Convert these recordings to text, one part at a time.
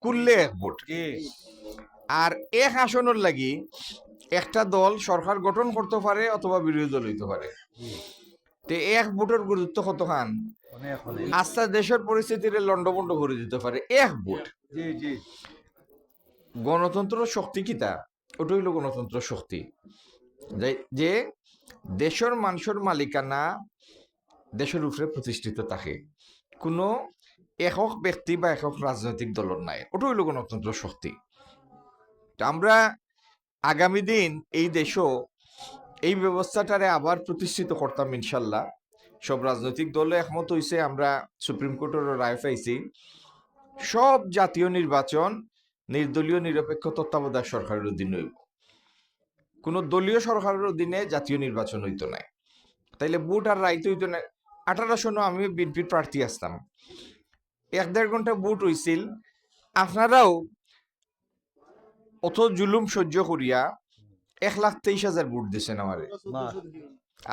কুললে vote. আর এক আসনের লাগি একটা দল সরকার গঠন করতে পারে অথবা বিরোধী দল হইতে পারে। তে এক ভোটের গুরুত্ব কত খান আস্থা দেশের পরিস্থিতির লন্ডভন্ড করে দিতে পারে এক ভোট। গণতন্ত্র শক্তি কিতা ওটা হইল গণতন্ত্র শক্তি। যে- যে দেশের মানুষের মালিকানা দেশের উপরে প্রতিষ্ঠিত থাকে। কোনো একক ব্যক্তি বা একক রাজনৈতিক দলের নাই। ওটা হইল গণতন্ত্র শক্তি। আমরা আগামী দিন এই দেশও এই ব্যবস্থাটারে আবার প্রতিষ্ঠিত করতাম ইনশাল্লাহ। সব রাজনৈতিক দলে একমত হইছে আমরা সুপ্রিম কোর্টের রায় পাইছি। সব জাতীয় নির্বাচন নির্দলীয় নিরপেক্ষ তত্ত্বাবধায়ক সরকারের অধীন হইব কোনো দলীয় সরকারের অধীনে জাতীয় নির্বাচন হইতো না তাইলে ভোট আর রাইত হইতো না আঠারো সনে আমি বিএনপির প্রার্থী আসতাম এক দেড় ঘণ্টা বুট হইছিল। আপনারাও অত জুলুম সহ্য করিয়া এক লাখ তেইশ হাজার বুট দিছেন আমারে।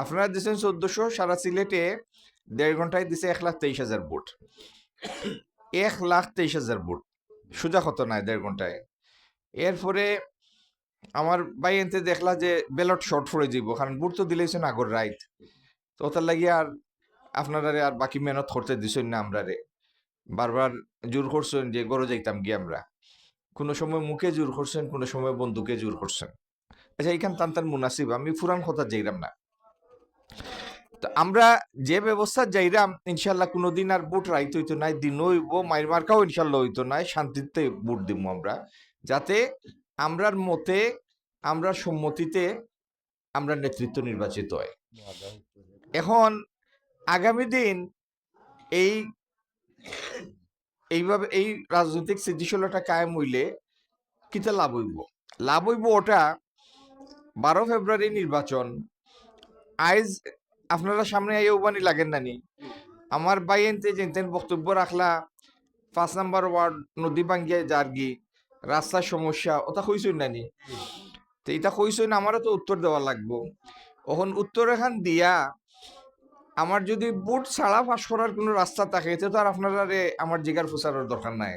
আপনারা দিচ্ছেন চোদ্দশো সারা সিলেটে দেড় ঘন্টায় দিছে এক লাখ তেইশ হাজার বুট এক লাখ তেইশ হাজার বুট সোজা কত নাই দেড় ঘন্টায়। এরপরে আমার ভাই এনতে দেখলা যে ব্যালট শর্ট পড়ে যাইব কারণ ভোট তো দিলেছেন আগর রাইট তো ওটার লাগি আর আপনারা আর বাকি মেহনত করতে দিছেন না আমরা রে বারবার জোর করছেন যে গড়ে যাইতাম গিয়ে আমরা। কোনো সময় মুখে জোর করছেন কোনো সময় বন্ধুকে জোর করছেন। আচ্ছা এইখান টান টান মুনাসিব আমি ফুরান কথা যাইরাম না। তো আমরা যে ব্যবস্থা যাইরাম ইনশাল্লাহ কোনোদিন আর বুট রাইত হইতো নাই দিন হইব মায়ের মার্কাও ইনশাল্লাহ হইতো নাই শান্তিতে বুট দিব আমরা। যাতে আমরার মতে আমরা সম্মতিতে আমরা নেতৃত্ব নির্বাচিত হয় এখন আগামী দিন এই এইভাবে এই রাজনৈতিক স্থিতিশীলতা কায়েম হইলে কিতা লাভ হইব? লাভ হইব ওটা বারো ফেব্রুয়ারি নির্বাচন। আইজ আপনারা সামনে আইয়ে উবানি লাগেন নানি। আমার বাইনতে যেতেন বক্তব্য রাখলা পাঁচ নাম্বার ওয়ার্ড নদী ভাঙ্গিয়া জার্গি রাস্তার সমস্যা ওটা কইসই নানি? তো এটা কইসই না আমারও তো উত্তর দেওয়া লাগবো। এখন উত্তর এখান দিয়া আমার যদি বুট ছাড়া পাশ করার কোনো রাস্তা থাকে এতে তো আর আপনারা আমার জিগার ফুসারের দরকার নাই।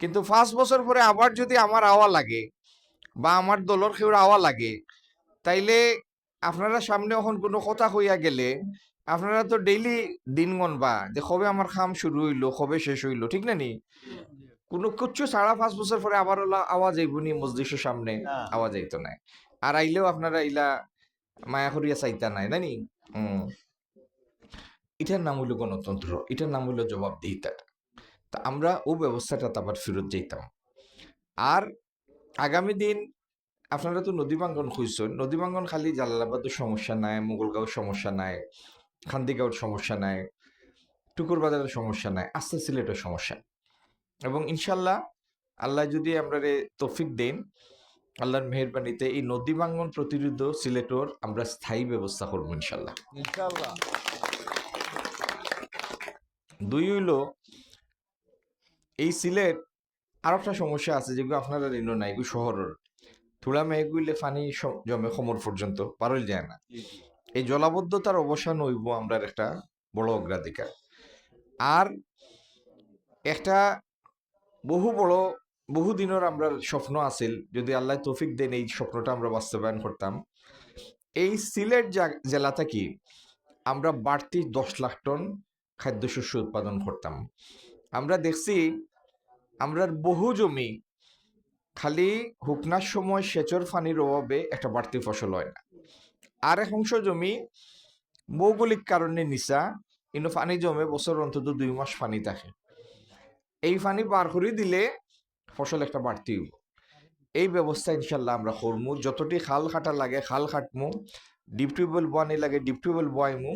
কিন্তু পাঁচ বছর পরে আবার যদি আমার আওয়া লাগে বা আমার দলের কেউর আওয়া লাগে তাইলে আপনারা সামনে এখন কোনো কথা হইয়া গেলে আপনারা তো ডেইলি দিন গনবা যে কবে আমার খাম শুরু হইল কবে শেষ হইল ঠিক না নি? কোনো কিচ্ছু সাড়া পাঁচ বছর পরে আবার আওয়াজ আইব নি মসজিদের সামনে। আওয়াজ আইতো নাই। আর আইলেও আপনারা ইলা মায়া করিয়া চাইতা নাই নানি হুম এটার নাম হইল গণতন্ত্র, এটার নাম হইল জবাবদিহিতা। তা আমরা ও ব্যবস্থাটা আবার ফেরত যেতাম আর আগামী দিন আপনারা তো নদী বাঙ্গন খুঁজছেন, নদী বাঙ্গন খালি জালালাবাদের সমস্যা নাই মোগলগাঁওর সমস্যা নাই খান্দিগাঁওর সমস্যা নাই টুকুর বাজারের সমস্যা নাই, আস্তে সিলেটের সমস্যা। এবং ইনশাল্লাহ আল্লাহ যদি আমরা তৌফিক দেন, আল্লাহর মেহরবানিতে এই নদী বাঙ্গন প্রতিরোধ সিলেটর আমরা স্থায়ী ব্যবস্থা করব ইনশাল্লাহ। ইনশাআল্লাহ দুই হইল এই সিলেট আর একটা সমস্যা আছে যেগুলো আপনারা ঋণ নাই এগুলো শহরের। থোড়া মেঘগুলে পানি জমে সমর পর্যন্ত পারল যায় না। এই জলাবদ্ধতার অবসান হইব আমরা একটা বড় অগ্রাধিকার। আর একটা বহু বড় বহু দিনের আমরা স্বপ্ন আছিল যদি আল্লাহ তৌফিক দেন এই স্বপ্নটা আমরা বাস্তবায়ন করতাম। এই সিলেট জেলা থেকে আমরা বাড়তি দশ লাখ টন খাদ্যশস্য উৎপাদন করতাম। আমরা দেখছি আমরার বহু জমি খালি হুকনার সময় সেচর পানির অভাবে একটা বাড়তি ফসল হয় না। আর এক অংশ জমি ভৌগোলিক কারণে নিচা, কিন্তু পানি জমে বছর অন্তত দুই মাস পানি থাকে। এই পানি পার করে দিলে ফসল একটা বাড়তি হইব। এই ব্যবস্থা ইনশাল্লাহ আমরা করমু। যতটি খাল খাটা লাগে, খাল খাটমু ডিপ টিউবওয়েল বয়ানি লাগে, ডিপ টিউবওয়েল বয়মু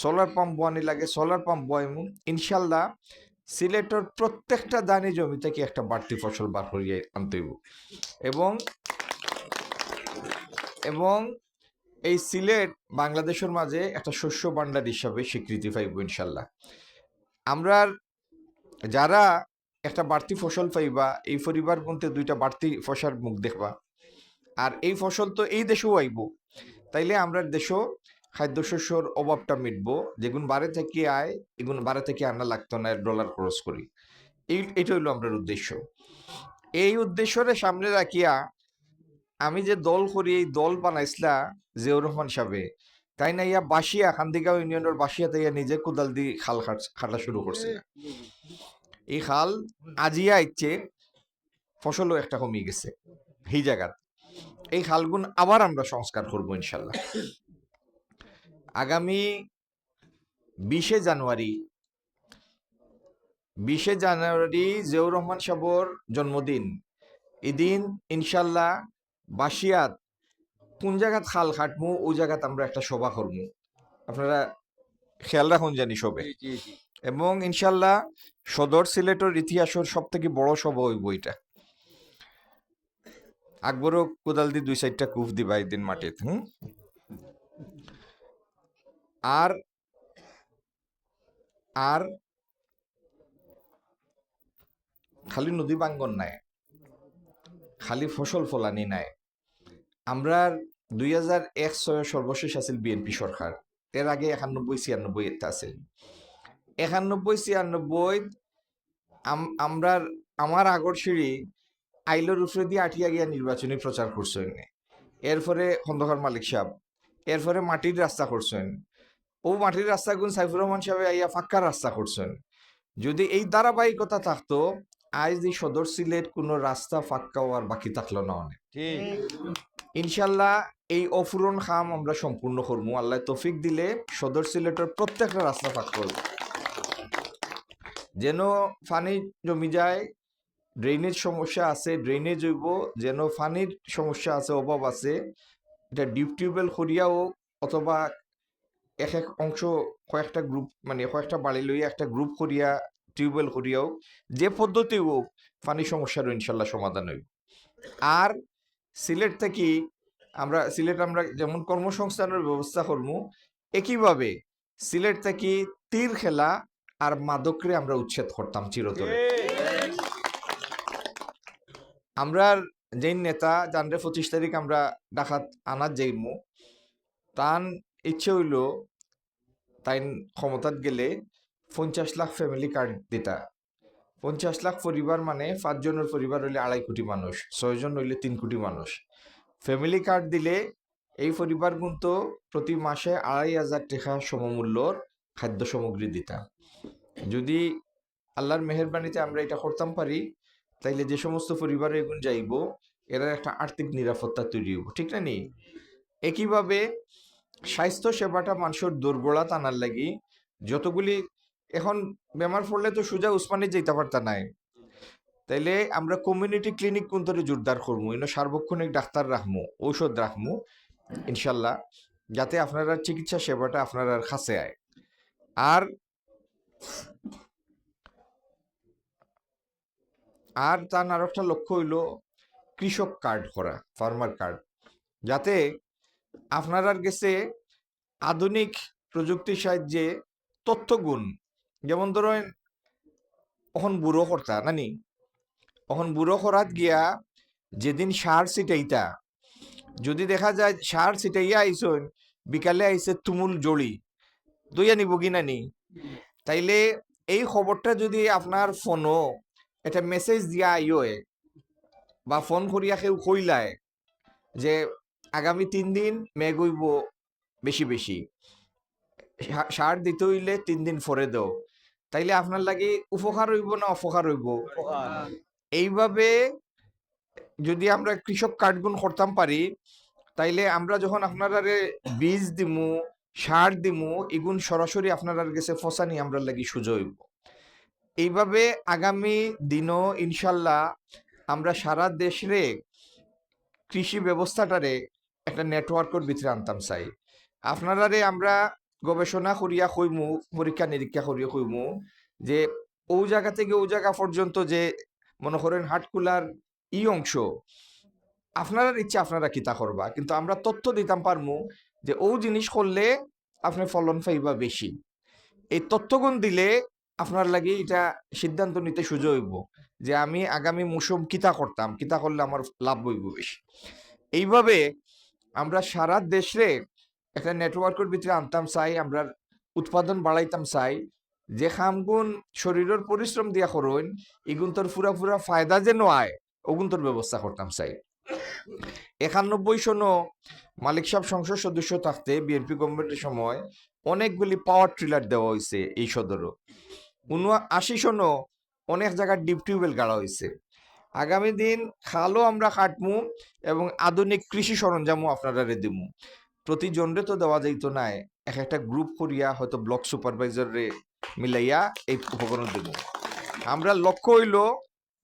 সোলার পাম্প বয়ানি লাগে সোলার পাম্প বয়মু ইনশাল্লাহ সিলেটের প্রত্যেকটা দানি জমি থেকে একটা বাড়তি ফসল বার করিয়ে আনতে এবং এবং এই সিলেট বাংলাদেশের মাঝে একটা শস্য ভাণ্ডার হিসাবে স্বীকৃতি পাইব ইনশাল্লাহ। আমরা যারা একটা বাড়তি ফসল পাইবা, এই পরিবার মধ্যে দুইটা বাড়তি ফসল মুখ দেখবা। আর এই ফসল তো এই দেশেও আইব। তাইলে আমরা দেশও খাদ্যশস্যর অভাবটা মিটবো, যেগুন বারে থেকে আয়, এগুন বারে থেকে আনা লাগতো না ডলার খরচ করি। এই, এটা হইল আমরা উদ্দেশ্য। এই উদ্দেশ্যরে সামনে রাখিয়া আমি যে দল করি, এই দল বানাইছিলা জিয়াউর রহমান সাহেবে, তাই না ইয়া বাসিয়া খান্দিগাঁও ইউনিয়নের বাসিয়া তাইয়া নিজে কোদাল দিয়ে খাল খাটা শুরু করছে। এই খাল আজিয়া ইচ্ছে ফসলও একটা কমিয়ে গেছে, এই জায়গাত। এই খালগুন আবার আমরা সংস্কার করব ইনশাল্লাহ। আগামী বিশে জানুয়ারি বিশে জানুয়ারি জিয়াউর রহমান সাহর জন্মদিন। এদিন ইনশাল্লাহ বাসিয়াত কোন জায়গাত খাল খাটমু ওই জায়গাত আমরা একটা সভা করব আপনারা খেয়াল রাখুন জানি সবে। এবং ইনশাল্লাহ সদর সিলেটের ইতিহাসের সব থেকে বড় সভা ওই বইটা আকবরও কোদাল দিয়ে দুই সাইডটা কুফ দিবা এদিন মাটিত হুম? আর আর খালি নদী বাঙ্গন নাই, খালি ফসল ফলানি নাই। আমরা দুই হাজার এক ছয় সর্বশেষ আছিল বিএনপি সরকার, এর আগে একানব্বই, ছিয়ানব্বই এটা আছিল। একানব্বই ছিয়ানব্বই আমরা, আমার আগর সিঁড়ি আইলোর উপরে দিয়ে আটিয়া গিয়া নির্বাচনী প্রচার করছেন। এরপরে খন্দকার মালিক সাহেব, এরপরে মাটির রাস্তা করছেন। ও মাটির রাস্তা গুন সাইফুর রহমান সাহেব আইয়া ফাক্কা রাস্তা করছেন। যদি এই ধারাবাহিকতা থাকতো আজ এই সদর সিলেট কোনো রাস্তা ফাক্কা আর বাকি থাকল না অনেক। ইনশাল্লাহ এই অফুরন খাম আমরা সম্পূর্ণ করব। আল্লাহ তৌফিক দিলে সদর সিলেটের প্রত্যেকটা রাস্তা ফাঁক করব যেন পানি জমি যায় ড্রেনেজ সমস্যা আছে ড্রেনেজ হইব যেন পানির সমস্যা আছে অভাব আছে এটা ডিপ টিউবওয়েল করিয়াও অথবা এক এক অংশ কয়েকটা গ্রুপ মানে কয়েকটা বাড়ি লইয়া একটা গ্রুপ করিয়া টিউবওয়েল করিয়াও, যে পদ্ধতি হোক পানির সমস্যারও ইনশাল্লাহ সমাধান হইব। আর সিলেট থেকে আমরা, সিলেট আমরা যেমন কর্মসংস্থানের ব্যবস্থা করব একইভাবে সিলেট থেকে তীর খেলা আর মাদকরে আমরা উচ্ছেদ করতাম চিরতরে। আমরা যেই নেতা জানরে পঁচিশ তারিখ আমরা ডাকাত আনার যাইমু, তান ইচ্ছে হইল তাই ক্ষমতাত গেলে পঞ্চাশ লাখ ফ্যামিলি কার্ড দিতা। পঞ্চাশ লাখ পরিবার মানে পাঁচজনের পরিবার হইলে আড়াই কোটি মানুষ ছয়জন হইলে তিন কোটি মানুষ। ফ্যামিলি কার্ড দিলে এই পরিবার কিন্তু প্রতি মাসে আড়াই হাজার টাকা সমমূল্যর খাদ্য সামগ্রী দিতা। যদি আল্লাহর মেহরবানিতে আমরা এটা করতাম পারি, তাইলে যে সমস্ত পরিবারে এগুন যাইব, এরা একটা আর্থিক নিরাপত্তা তৈরি হইব, ঠিক না নি? একইভাবে স্বাস্থ্য সেবাটা মানুষের দুর্বলা টানার লাগি যতগুলি এখন বেমার পড়লে তো সোজা উসমানি যেতে পারতা নাই। তাইলে আমরা কমিউনিটি ক্লিনিক কোন ধরে জোরদার করব ইনো সার্বক্ষণিক ডাক্তার রাখমু, ঔষধ রাখমু, ইনশাল্লাহ, যাতে আপনারা চিকিৎসা সেবাটা আপনার কাছে আয়। আর আর তার আর একটা লক্ষ্য হইল কৃষক কার্ড করা ফার্মার কার্ড যাতে আপনার গেছে আধুনিক প্রযুক্তির সাহায্যে তথ্যগুণ। যেমন ধরেন এখন বুড়ো কর্তা নানি? এখন বুড়ো করাত গিয়া যেদিন সার ছিটাইতা, যদি দেখা যায় সার ছিটাইয়া আইসন বিকালে আইসে তুমুল জড়ি দইয়া নিব কি নানি? তাইলে এই খবরটা যদি আপনার ফোনও এটা মেসেজ দিয়া আইওয়ে বা ফোন করিয়া কেউ কইলায় যে আগামী তিন দিন মেঘ হইব বেশি বেশি। সার দিতে হইলে তিন দিন পরে দাও। তাইলে আপনার লাগে উপকার হইব না অপকার হইব? এইভাবে যদি আমরা কৃষক কার্ডগুন করতাম পারি তাইলে আমরা যখন আপনারা বীজ দিমু সার দিমু এগুন সরাসরি আপনার গেছে ফসানি আমরা লাগি সুযোগ হইব। এইভাবে আগামী দিনও ইনশাল্লাহ আমরা সারা দেশরে কৃষি ব্যবস্থাটারে একটা নেটওয়ার্কের ভিতরে আনতাম, চাই। আপনারারে আমরা গবেষণা করিয়া কইমু, পরীক্ষা নিরীক্ষা করিয়া কইমু যে, ও জায়গা থেকে ও জায়গা পর্যন্ত যে, মনে করেন হাটকুলার ই অংশ আপনার ইচ্ছা আপনারা কিতা করবা? কিন্তু আমরা তথ্য দিতাম পারমু যে, ও জিনিস করলে আপনি ফলন পাইবা বেশি। এই তথ্যগুণ দিলে আপনার লাগে এটা সিদ্ধান্ত নিতে সুযোগ হইব যে, আমি আগামী মৌসুম কিতা করতাম? কিতা করলে আমার লাভ হইব বেশি? এইভাবে আমরা সারা দেশে একটা নেটওয়ার্কের ভিতরে আনতাম, চাই আমরা উৎপাদন বাড়াইতাম, চাই। যে খামগুন শরীরের পরিশ্রম দিয়া করইন, এগুন তোর ফুরা ফুরা ফায়দা যে নয়, ওগুন তোর ব্যবস্থা করতাম, চাই। একানব্বই সনও মালিক সাহেব সংসদ সদস্য থাকতে বিএনপি গভর্নমেন্টের সময় অনেকগুলি পাওয়ার ট্রিলার দেওয়া হয়েছে এই সদরও। উনআশি সনও অনেক জায়গায় ডিপ টিউবওয়েল গাড়া হয়েছে আগামী দিন খালও আমরা কাটমু এবং আধুনিক কৃষি সরঞ্জামও আপনারা দিমু। প্রতি জনরে তো দেওয়া যাইতো নাই এক একটা গ্রুপ করিয়া হয়তো ব্লক সুপারভাইজারে মিলাইয়া এই উপকরণ দেব আমরা লক্ষ্য হইল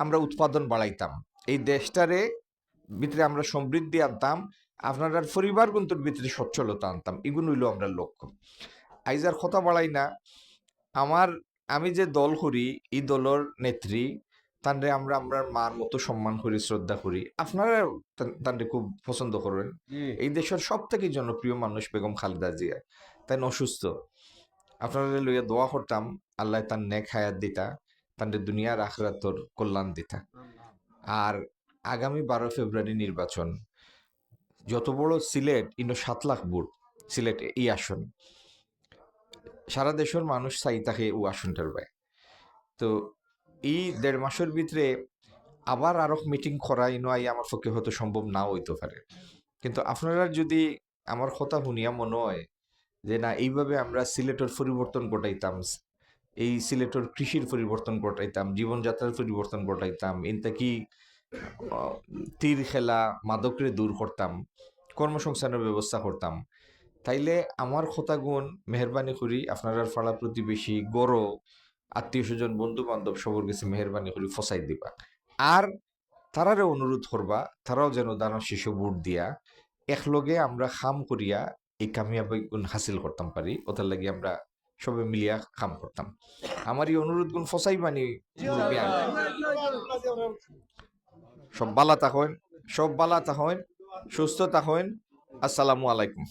আমরা উৎপাদন বাড়াইতাম। এই দেশটারে ভিতরে আমরা সমৃদ্ধি আনতাম আপনার পরিবার কিন্তু ভিতরে সচ্ছলতা আনতাম এগুলো হইল আমরা লক্ষ্য। আইজার কথা বাড়াই না, আমার, আমি যে দল করি, এই দলের নেত্রী তানরে আমরা আমরা মার মতো সম্মান করি শ্রদ্ধা করি। আপনারা তানরে খুব পছন্দ করেন। এই দেশের সব থেকে জনপ্রিয় মানুষ বেগম খালেদা জিয়া। তাই অসুস্থ? আপনারা লইয়া দোয়া করতাম আল্লাহ তার নেক হায়াত দিতা তার দুনিয়ার আখরাতর কল্যাণ দিতা। আর আগামী বারো ফেব্রুয়ারি নির্বাচন যত বড় সিলেট ইনো সাত লাখ ভোট সিলেট এই আসন। সারা দেশের মানুষ চাই তাকে ও আসনটার বাই তো এই দেড় মাসের ভিতরে আবার আরও মিটিং করা ইনো আই আমার পক্ষে হয়তো সম্ভব নাও হইতে পারে। কিন্তু আপনারা যদি আমার কথা শুনিয়া মনে হয় যে না, এইভাবে আমরা সিলেটের পরিবর্তন ঘটাইতাম, এই সিলেটের কৃষির পরিবর্তন ঘটাইতাম, জীবনযাত্রার পরিবর্তন ঘটাইতাম ইনতা কি তীর খেলা, মাদকরে দূর করতাম, কর্মসংস্থানের ব্যবস্থা করতাম, তাইলে আমার কথাগুণ মেহরবানি করি আপনারা ফাড়া প্রতিবেশী গড় আত্মীয় স্বজন বন্ধু বান্ধব সবর কাছে মেহরবানি করি ফসাই দিবা। আর তারারে অনুরোধ করবা, তারাও যেন দানা শিশু ভোট দিয়া একলগে আমরা খাম করিয়া এই কামিয়াবি গুণ হাসিল করতাম পারি ওটার লাগি আমরা সবে মিলিয়া কাম করতাম। আমার এই অনুরোধ গুণ ফসাই বানি সব বালা তাহন সব বালা তাহন সুস্থ তাহন আসসালামু আলাইকুম।